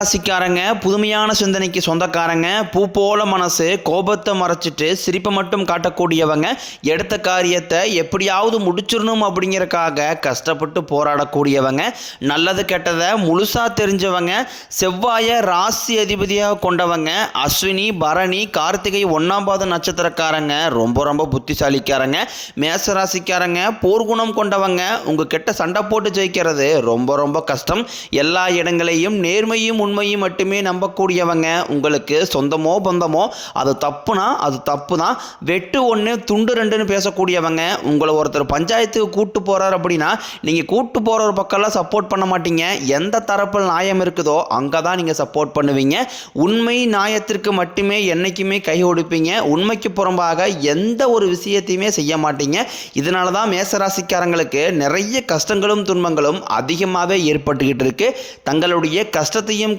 ராசிக்காரங்க புதுமையான சிந்தனைக்கு சொந்தக்காரங்க பூ போல மனசு கோபத்தை மறைச்சிட்டு சிரிப்பை மட்டும் காட்டக்கூடியவங்க எடுத்த காரியத்தை எப்படியாவது முடிச்சிடணும் அப்படிங்கிறக்காக கஷ்டப்பட்டு போராடக்கூடியவங்க நல்லது கெட்டதை முழுசா தெரிஞ்சவங்க செவ்வாயை ராசி அதிபதியாக கொண்டவங்க அஸ்வினி பரணி கார்த்திகை ஒன்னாம் பாத நட்சத்திரக்காரங்க ரொம்ப ரொம்ப புத்திசாலிக்காரங்க மேச ராசிக்காரங்க போர்க்குணம் கொண்டவங்க உங்ககிட்ட சண்டை போட்டு ஜெயிக்கிறது ரொம்ப ரொம்ப கஷ்டம். எல்லா இடங்களையும் நேர்மையும் உண்மையும் மட்டுமே நம்பக்கூடியவங்க உங்களுக்கு சொந்தமோ பந்தமோ அது தப்புனா அது தப்பு தான் வெட்டு ஒன்று துண்டு ரெண்டுன்னு பேசக்கூடியவங்க உங்களை ஒருத்தர் பஞ்சாயத்துக்கு கூட்டு போகிறார் அப்படின்னா நீங்கள் கூட்டு போகிற ஒரு பக்கம்லாம் சப்போர்ட் பண்ண மாட்டீங்க. எந்த தரப்பில் நியாயம் இருக்குதோ அங்கே தான் நீங்கள் சப்போர்ட் பண்ணுவீங்க. உண்மை நியாயத்திற்கு மட்டுமே என்றைக்குமே கை கொடுப்பீங்க. உண்மைக்கு புறம்பாக எந்த ஒரு விஷயத்தையுமே செய்ய மாட்டீங்க. இதனால தான் மேசராசிக்காரங்களுக்கு நிறைய கஷ்டங்களும் துன்பங்களும் அதிகமாகவே ஏற்பட்டுக்கிட்டு இருக்கு. தங்களுடைய கஷ்டத்தையும்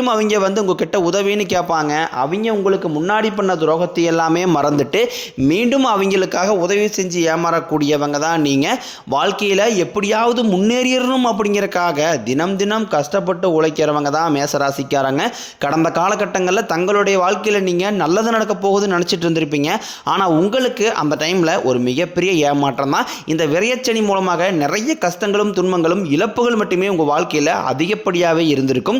அவங்க வந்து உங்ககிட்ட உதவின்னு கேட்பாங்க. அவங்க உங்களுக்கு முன்னாடி பண்ண துரோகத்தை எல்லாமே மறந்துட்டு மீண்டும் அவங்களுக்காக உதவி செஞ்சு ஏமாறக்கூடியவங்க தான் நீங்கள் வாழ்க்கையில் எப்படியாவது முன்னேறிடணும் அப்படிங்கிறக்காக தினம் தினம் கஷ்டப்பட்டு உழைக்கிறவங்க தான் மேசராசிக்காரங்க. கடந்த காலகட்டங்களில் தங்களுடைய வாழ்க்கையில் நீங்கள் நல்லது நடக்க போகுதுன்னு நினச்சிட்டு இருந்திருப்பீங்க. ஆனால் உங்களுக்கு அந்த டைமில் ஒரு மிகப்பெரிய ஏமாற்றம் தான். இந்த விரையச்சனி மூலமாக நிறைய கஷ்டங்களும் துன்பங்களும் இழப்புகள் மட்டுமே உங்கள் வாழ்க்கையில் அதிகப்படியாகவே இருந்திருக்கும்.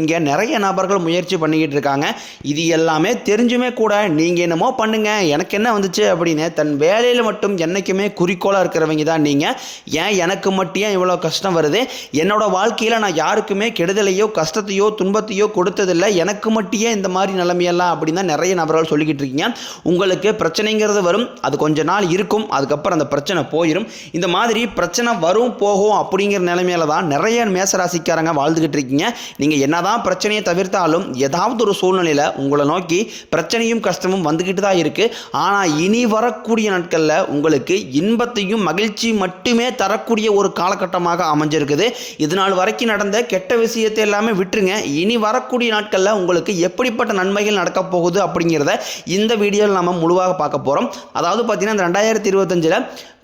இங்கே நிறைய நபர்கள் முயற்சி பண்ணிக்கிட்டு இருக்காங்க. இது எல்லாமே தெரிஞ்சுமே கூட நீங்கள் என்னமோ பண்ணுங்க எனக்கு என்ன வந்துச்சு அப்படின்னு தன் வேலையில் மட்டும் என்றைக்குமே குறிக்கோளாக இருக்கிறவங்க தான் நீங்கள் ஏன் எனக்கு மட்டும் ஏன் இவ்வளோ கஷ்டம் வருது? என்னோடய வாழ்க்கையில் நான் யாருக்குமே கெடுதலையோ கஷ்டத்தையோ துன்பத்தையோ கொடுத்ததில்லை. எனக்கு மட்டும் இந்த மாதிரி நிலைமையெல்லாம் அப்படின்னு தான் நிறைய நபர்கள் சொல்லிக்கிட்டு இருக்கீங்க. உங்களுக்கு பிரச்சனைங்கிறது வரும் அது கொஞ்ச நாள் இருக்கும் அதுக்கப்புறம் அந்த பிரச்சனை போயிடும் இந்த மாதிரி பிரச்சனை வரும் போகும் அப்படிங்கிற நிலைமையில தான் நிறைய மேசராசிக்காரங்க வாழ்ந்துக்கிட்டு இருக்கீங்க. நீங்கள் என்ன என்னதான் பிரச்சனையை தவிர்த்தாலும் ஏதாவது ஒரு சூழ்நிலையில் உங்களை நோக்கி பிரச்சனையும் கஷ்டமும் வந்துக்கிட்டு தான் இருக்குது ஆனால் இனி வரக்கூடிய நாட்களில் உங்களுக்கு இன்பத்தையும் மகிழ்ச்சி மட்டுமே தரக்கூடிய ஒரு காலகட்டமாக அமைஞ்சிருக்குது. இதனால் வரைக்கும் நடந்த கெட்ட விஷயத்தை எல்லாமே விட்டுருங்க. இனி வரக்கூடிய நாட்களில் உங்களுக்கு எப்படிப்பட்ட நன்மைகள் நடக்க போகுது அப்படிங்கிறத இந்த வீடியோவில் நம்ம முழுவாக பார்க்க போகிறோம் அதாவது பார்த்தீங்கன்னா இந்த ரெண்டாயிரத்தி இருபத்தஞ்சில்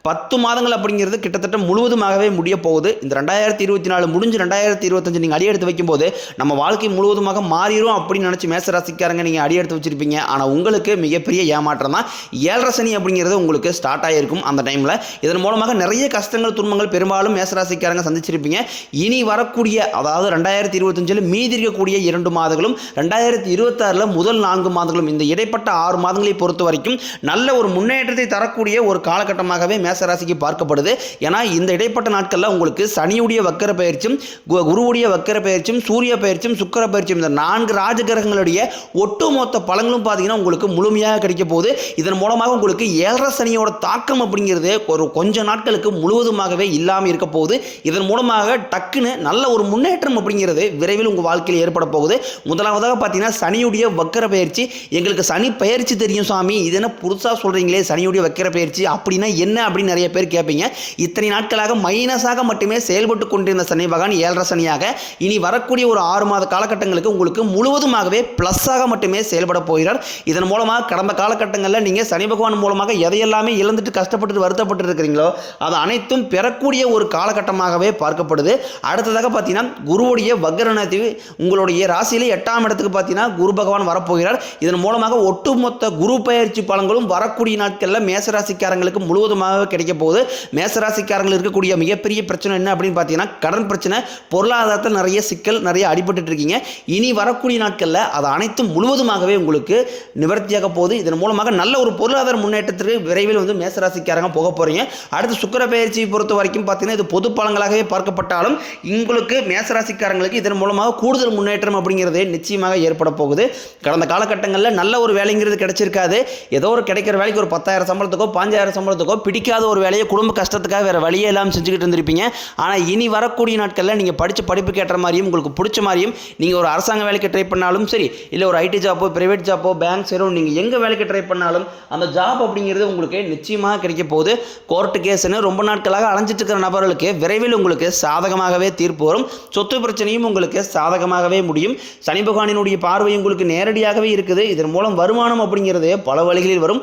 பத்து மாதங்கள் அப்படிங்கிறது கிட்டத்தட்ட முழுவதுமாகவே முடிய போகுது இந்த ரெண்டாயிரத்தி இருபத்தி நாலு முடிஞ்சு ரெண்டாயிரத்தி இருபத்தஞ்சு நீங்கள் அடி எடுத்து வைக்கும்போது நம்ம வாழ்க்கை முழுவதுமாக மாறிடும் அப்படின்னு நினச்சி மேசராசிக்காரங்க நீங்கள் அடி எடுத்து வச்சிருப்பீங்க. ஆனால் உங்களுக்கு மிகப்பெரிய ஏமாற்றம் தான். ஏழரை சனி அப்படிங்கிறது உங்களுக்கு ஸ்டார்ட் ஆகிருக்கும் அந்த டைமில் இதன் மூலமாக நிறைய கஷ்டங்கள் துன்பங்கள் பெரும்பாலும் மேசராசிக்காரங்க சந்திச்சிருப்பீங்க. இனி வரக்கூடிய அதாவது ரெண்டாயிரத்தி இருபத்தஞ்சில் மீதி இருக்கக்கூடிய இரண்டு மாதங்களும் ரெண்டாயிரத்தி இருபத்தாறில் முதல் நான்கு மாதங்களும் இந்த இடைப்பட்ட ஆறு மாதங்களை பொறுத்த வரைக்கும் நல்ல ஒரு முன்னேற்றத்தை தரக்கூடிய ஒரு காலகட்டமாகவே மேசராசிக்கு பார்க்கப்படுது. ஏன்னா இந்த இடைப்பட்ட நாட்களில் உங்களுக்கு சனியுடைய வக்கர பயிற்சியும் கு- குருவுடைய வக்கர பயிற்சியும் சூரிய பயிற்சியும் சுக்கர பயிற்சியும் இந்த நான்கு ராஜகிரகங்களுடைய ஒட்டுமொத்த பலங்களும் பார்த்தீங்கன்னா உங்களுக்கு முழுமையாக கிடைக்க போகுது. இதன் மூலமாக உங்களுக்கு ஏழரை சனியோட தாக்கம் அப்படிங்கிறது ஒரு கொஞ்ச நாட்களுக்கு முழுவதுமாகவே இல்லாமல் இருக்க போகுது. இதன் மூலமாக டக்குன்னு நல்ல ஒரு முன்னேற்றம் அப்படிங்கிறது விரைவில் உங்கள் வாழ்க்கையில் ஏற்பட போகுது. முதலாவதாக பார்த்தீங்கன்னா சனியுடைய வக்கர பயிற்சி. எங்களுக்கு சனி பயிற்சி தெரியும் சாமி. இது என்ன புதுசாக சொல்கிறீங்களே சனியுடைய வக்கர பயிற்சி அப்படின்னா என்ன அப்படின்னு நிறைய பேர் கேட்பீங்க. இத்தனை நாட்களாக மைனஸாக மட்டுமே செயல்பட்டு கொண்டிருந்த சனி பகவான் ஏழரை சனியாக இனி வரக்கூடிய ஒரு ஆறு மாத காலகட்டங்களுக்கு உங்களுக்கு முழுவதுமாகவே ப்ளஸ்ஸாக மட்டுமே செயல்பட போகிறார். இதன் மூலமாக கடந்த காலகட்டங்களில் நீங்கள் சனி பகவான் மூலமாக எதையெல்லாமே இழந்துட்டு கஷ்டப்பட்டு வருத்தப்பட்டு இருக்கிறீங்களோ அது அனைத்தும் பெறக்கூடிய ஒரு காலகட்டமாகவே பார்க்கப்படுது. அடுத்ததாக பார்த்தீங்கன்னா குருவுடைய வக்ரநதி உங்களுடைய ராசியிலே எட்டாம் இடத்துக்கு பார்த்தீங்கன்னா குரு பகவான் வரப்போகிறார். இதன் மூலமாக ஒட்டுமொத்த குரு பயிற்சி பலன்களும் வரக்கூடிய நாட்களில் மேசராசிக்காரங்களுக்கு முழுவதுமாக கிடைக்க போகுது. மேசராசிக்காரங்கள் இருக்கக்கூடிய மிகப்பெரிய பிரச்சனை என்ன அப்படின்னு பார்த்தீங்கன்னா கடன் பிரச்சனை பொருளாதாரத்தில் நிறைய சிக்கல் நிறைய அடிபட்டுட்டு இருக்கீங்க. இனி வரக்கூடிய நாட்களில் அது அனைத்தும் முழுவதுமாகவே உங்களுக்கு நிவர்த்தியாக போகுது. இதன் மூலமாக நல்ல ஒரு பொருளாதார முன்னேற்றத்திற்கு விரைவில் வந்து மேசராசிக்காரங்க போக போகிறீங்க அடுத்து சுக்கர பயிற்சியை பொறுத்த வரைக்கும் பார்த்தீங்கன்னா இது பொது பலங்களாகவே பார்க்கப்பட்டாலும் உங்களுக்கு மேசராசிக்காரங்களுக்கு இதன் மூலமாக கூடுதல் முன்னேற்றம் அப்படிங்கிறது நிச்சயமாக ஏற்பட போகுது. கடந்த காலகட்டங்களில் நல்ல ஒரு வேலைங்கிறது கிடைச்சிருக்காது. ஏதோ ஒரு கிடைக்கிற வேலைக்கு ஒரு பத்தாயிரம் சம்பளத்துக்கோ பாஞ்சாயிரம் சம்பளத்துக்கோ பிடிக்காத ஒரு வேலையை குடும்ப கஷ்டத்துக்காக வேறு வழியே இல்லாமல் செஞ்சுக்கிட்டு இருந்திருப்பீங்க. ஆனால் இனி வரக்கூடிய நாட்களில் நீங்கள் படித்த படிப்புக்கு ஏற்ற மாதிரியும் உங்களுக்கு பிடிச்ச மாதிரியும் நீங்கள் ஒரு அரசாங்க வேலைக்கு ட்ரை பண்ணாலும் சரி இல்லை ஒரு ஐடி ஜாப்போ பிரைவேட் ஜாப்போ பேங்க் சைடோ நீங்கள் எங்கே வேலைக்கு ட்ரை பண்ணாலும் அந்த ஜாப் அப்படிங்கிறது உங்களுக்கு நிச்சயமாக கிடைக்க போகுது. கோர்ட்டு கேஸ்னு ரொம்ப நாட்களாக அலைஞ்சிட்டு இருக்கிற நபர்களுக்கு விரைவில் உங்களுக்கு சாதகமாகவே தீர்ப்பு வரும். சொத்து பிரச்சனையும் உங்களுக்கு சாதகமாகவே முடியும். சனி பகவானினுடைய பார்வை உங்களுக்கு நேரடியாகவே இருக்குது. இதன் மூலம் வருமானம் அப்படிங்கிறது பல வழிகளில் வரும்.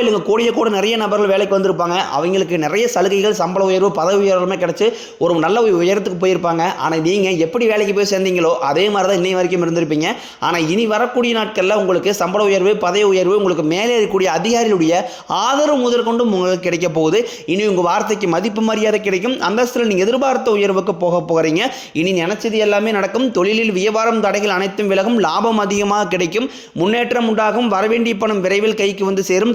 இல்லைங்க கூடிய கூட நிறைய நபர்கள் வேலைக்கு வந்திருப்பாங்க. அவங்களுக்கு நிறைய சலுகைகள் சம்பள உயர்வு பதவி உயர்வுமே கிடச்சி ஒரு நல்ல உயரத்துக்கு போயிருப்பாங்க. ஆனால் நீங்கள் எப்படி வேலைக்கு போய் சேர்ந்தீங்களோ அதே மாதிரி தான் இன்னை வரைக்கும் இருந்திருப்பீங்க. ஆனால் இனி வரக்கூடிய நாட்களில் உங்களுக்கு சம்பள உயர்வு பதவி உயர்வு உங்களுக்கு மேலே இருக்கக்கூடிய அதிகாரிகளுடைய ஆதரவு முதற்கொண்டும் உங்களுக்கு கிடைக்க போகுது. இனி உங்கள் வார்த்தைக்கு மதிப்பு மரியாதை கிடைக்கும். அந்தஸ்தில் நீங்கள் எதிர்பார்த்த உயர்வுக்கு போக போகிறீங்க இனி நினச்சது எல்லாமே நடக்கும். தொழிலில் வியாபாரம் தடைகள் அனைத்தும் விலகும். லாபம் அதிகமாக கிடைக்கும். முன்னேற்றம் உண்டாகும். வரவேண்டிய பணம் விரைவில் கைக்கு வந்து சேரும்.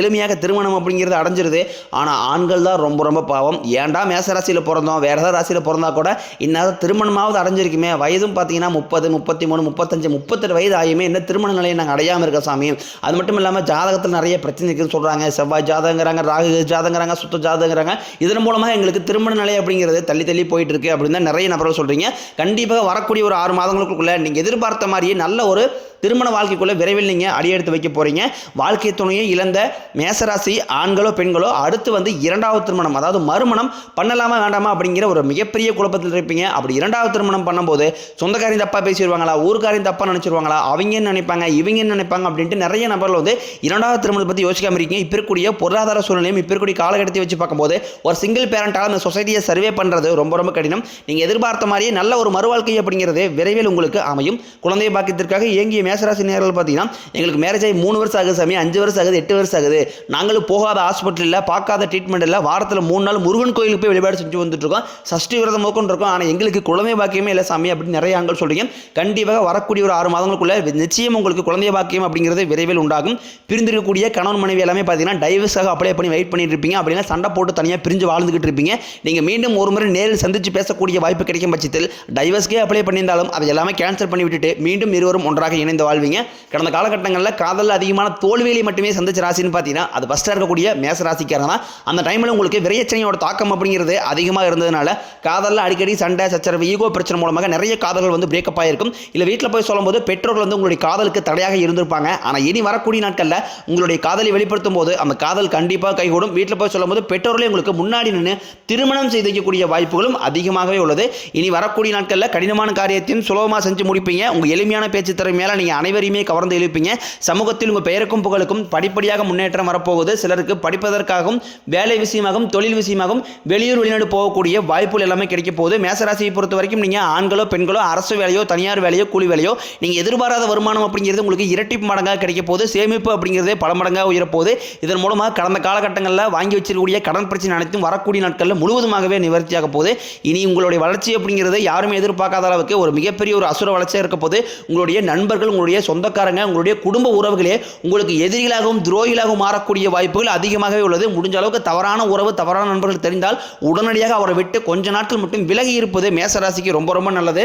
எளிமையாக திருமணம் அப்படிங்கிறது அடைஞ்சிருது. ஆனால் ஆண்கள் தான் ரொம்ப ரொம்ப பாவம். ஏன்டா மேச ராசியில் பிறந்தோம்? வேறு ஏதாவது ராசியில் பிறந்தா கூட இந்நேரம் திருமணமாவது அடைஞ்சிருக்குமே. வயதும் பார்த்தீங்கன்னா முப்பது முப்பத்தி மூணு முப்பத்தஞ்சு முப்பத்தெட்டு வயது ஆகியுமே என்ன திருமண நிலையை நாங்கள் அடையாமல் இருக்க சாமி. அது மட்டும் இல்லாமல் ஜாதகத்தில் நிறைய பிரச்சனை இருக்குன்னு சொல்கிறாங்க செவ்வாய் ஜாதகங்கிறாங்க ராகு ஜாதகங்கிறாங்க சுத்த ஜாதகங்கிறாங்க. இதன் மூலமாக எங்களுக்கு திருமண நிலை அப்படிங்கிறது தள்ளி தள்ளி போயிட்டு இருக்கு அப்படின்னு தான் நிறைய நபர்கள் சொல்கிறீங்க கண்டிப்பாக வரக்கூடிய ஒரு ஆறு மாதங்களுக்குள்ளே நீங்கள் எதிர்பார்த்த மாதிரியே நல்ல ஒரு திருமண வாழ்க்கைக்குள்ளே விரைவில் நீங்கள் அடியெடுத்து வைக்க போகிறீங்க வாழ்க்கை துணையை இழந்த மேசராசி ஆண்களோ பெண்களோ அடுத்து வந்து இரண்டாவது திருமணம் அதாவது மறுமணம் பண்ணலாமா வேண்டாமா அப்படிங்கிற ஒரு மிகப்பெரிய குழப்பத்தில் இருப்பீங்க. அப்படி இரண்டாவது திருமணம் பண்ணும்போது சொந்தக்காரையும் தப்பாக பேசிடுவாங்களா ஊருக்காரையும் தப்பாக நினச்சிருவாங்களா அவங்க என்ன நினைப்பாங்க இவங்க என்ன நினைப்பாங்க அப்படின்ட்டு நிறைய நபர்கள் வந்து இரண்டாவது திருமணத்தை பற்றி யோசிக்காமல் இருக்கீங்க. இப்போ இருக்கக்கூடிய பொருளாதார சூழ்நிலையும் இப்போ இருக்கக்கூடிய காலகட்டத்தை வச்சு பார்க்கும்போது ஒரு சிங்கிள் பேரண்டால் அந்த சொசைட்டியை சர்வே பண்ணுறது ரொம்ப ரொம்ப கடினம். நீங்கள் எதிர்பார்த்த மாதிரியே நல்ல ஒரு மறுவாழ்க்கை அப்படிங்கிறது விரைவில் உங்களுக்கு அமையும். குழந்தை பாக்கியத்திற்காக இயங்கிய மேசராசி நேரில் பார்த்தீங்கன்னா எங்களுக்கு மேரேஜ் ஆகி மூணு வருஷம் ஆகுது சாமி அஞ்சு வருஷம் ஆகுது எட்டு வருஷம் ஆகுது. நாங்களும் போகாத ஹாஸ்பிட்டலில் பார்க்காத ட்ரீட்மெண்ட் இல்லை வாரத்தில் மூணு நாள் முருகன் கோயிலுக்கு போய் வழிபாடு செஞ்சு வந்துட்டு இருக்கோம் சஷ்டி விரதம் மோக்கம் இருக்கோம் ஆனால் எங்களுக்கு குழந்தை பாக்கியமே இல்லை சாமி அப்படின்னு நிறைய ஆண்கள் சொல்கிறீங்க கண்டிப்பாக வரக்கூடிய ஒரு ஆறு மாதங்களுக்குள்ள நிச்சயம் உங்களுக்கு குழந்தை பாக்கியம் அப்படிங்கிறது விரைவில் உண்டாகும். பிரிந்திருக்கக்கூடிய கணவன் மனைவி எல்லாமே பார்த்தீங்கன்னா டைவர்ஸாக அப்ளை பண்ணி வெயிட் பண்ணிட்டு இருப்பீங்க. அப்படின்னா சண்டை போட்டு தனியாக பிரிஞ்சு வாழ்ந்துகிட்டு இருப்பீங்க. நீங்கள் மீண்டும் ஒரு முறை நேரில் சந்தித்து பேசக்கூடிய வாய்ப்பு கிடைக்கும் பட்சத்தில் டைவர்ஸ்க்கே அப்ளை பண்ணியிருந்தாலும் அதை எல்லாமே கேன்சல் பண்ணி விட்டுட்டு மீண்டும் இருவரும் ஒன்றாக இணைந்து வாழ்வீங்க. கடந்த காலகட்டங்களில் காதலில் அதிகமான தோல்வியை மட்டுமே சந்திச்ச ராசின்னு பார்த்தீங்கன்னா அது ஃபஸ்ட்டாக இருக்கக்கூடிய மேச ராசிக்காரங்க தான். அந்த டைமில் உங்களுக்கு விரையச்சனையோட தாக்கம் அப்படிங்கிறது அதிகமாக இருந்ததுனால காதலில் அடிக்கடி சண்டை சச்சரவு ஈகோ பிரச்சனை மூலமாக நிறைய காதல்கள் வந்து பிரேக்கப் ஆகிருக்கும் இல்லை வீட்டில் போய் சொல்லும்போது பெற்றோர்கள் வந்து உங்களுடைய காதலுக்கு தடையாக இருந்திருப்பாங்க. ஆனால் இனி வரக்கூடிய நாட்களில் உங்களுடைய காதலை வெளிப்படுத்தும் போது அந்த காதல் கண்டிப்பாக கைகூடும். வீட்டில் போய் சொல்லும்போது பெற்றோர்களே உங்களுக்கு முன்னாடி நின்று திருமணம் செய்து வைக்கக்கூடிய வாய்ப்புகளும் அதிகமாகவே உள்ளது. இனி வரக்கூடிய நாட்களில் கடினமான காரியத்தையும் சுலபமாக செஞ்சு முடிப்பீங்க. உங்கள் எளிமையான பேச்சு திறமையால் நீங்கள் அனைவரையுமே கவர்ந்து எழுப்பீங்க. சமூகத்தில் உங்கள் பெயருக்கும் புகழுக்கும் படிப்படியாக முன்னேற்றம் வரப்போகுது. சிலருக்கு படிப்பதற்காகவும் வேலை விஷயமாகவும் தொழில் விஷயமாகவும் வெளியூர் வெளிநாடு போகக்கூடிய வாய்ப்புகள் எல்லாமே கிடைக்க போகுது. மேசராசியை பொறுத்த வரைக்கும் நீங்கள் ஆண்களோ பெண்களோ அரசு வேலையோ தனியார் வேலையோ கூலி வேலையோ நீங்கள் எதிர்பாராத வருமானம் அப்படிங்கிறது உங்களுக்கு இரட்டிப்பு மடங்காக கிடைக்க போகுது. சேமிப்பு அப்படிங்கிறதே பல மடங்காக உயரப்போகுது இதன் மூலமாக கடந்த காலகட்டங்களில் வாங்கி வச்சிருக்கக்கூடிய கடன் பிரச்சனை அனைத்தும் வரக்கூடிய நாட்களில் முழுவதுமாகவே நிவர்த்தியாக போகுது. இனி உங்களுடைய வளர்ச்சி அப்படிங்கிறது யாருமே எதிர்பார்க்காத அளவுக்கு ஒரு மிகப்பெரிய ஒரு அசுர வளர்ச்சியாக இருக்க போது உங்களுடைய நண்பர்கள் உங்களுடைய சொந்தக்காரங்க உங்களுடைய குடும்ப உறவுகளே உங்களுக்கு எதிரிகளாகவும் துரோகிகளாகவும் மாறக்கூடிய வாய்ப்புகள் அதிகமாகவே உள்ளது. முடிஞ்ச அளவுக்கு தவறான உறவு தவறான நண்பர்கள் தெரிந்தால் உடனடியாக அவரை விட்டு கொஞ்ச நாட்கள் மட்டும் விலகி இருப்பது மேசராசிக்கு ரொம்ப ரொம்ப நல்லது.